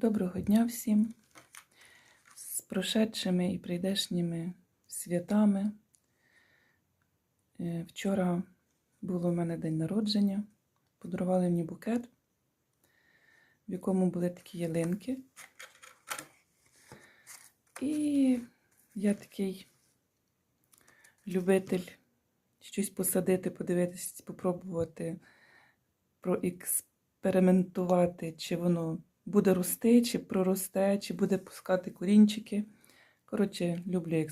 Доброго дня всім з прошедшими і прийдешніми святами. Е, Вчора було у мене день народження. Подарували мені букет, в якому були такі ялинки. І я такий любитель щось посадити, подивитися, спробувати проекспериментувати, чи воно буде рости, чи проросте, чи буде пускати корінчики. Коротше, люблю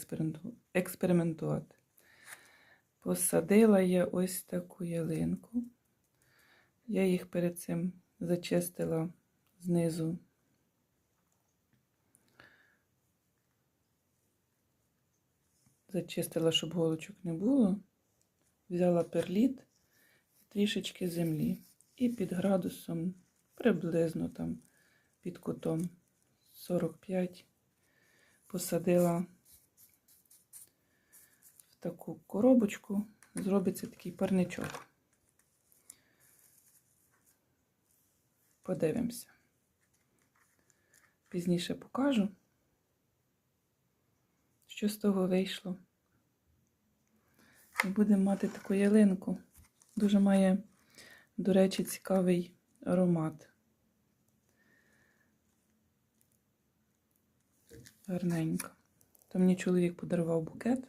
експериментувати. Посадила я ось таку ялинку. Я їх перед цим зачистила знизу. Зачистила, щоб голочок не було. Взяла перліт, трішечки землі. І під градусом приблизно там під кутом 45 посадила в таку коробочку, зробиться такий парничок. Подивимося. Пізніше покажу, що з того вийшло. І будемо мати таку ялинку. Дуже має, до речі, цікавий аромат. Гарненько. То мені чоловік подарував букет,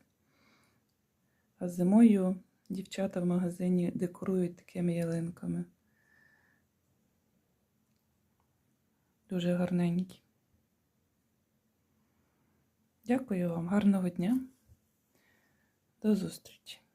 а зимою дівчата в магазині декорують такими ялинками. Дуже гарненькі. Дякую вам, гарного дня. До зустрічі!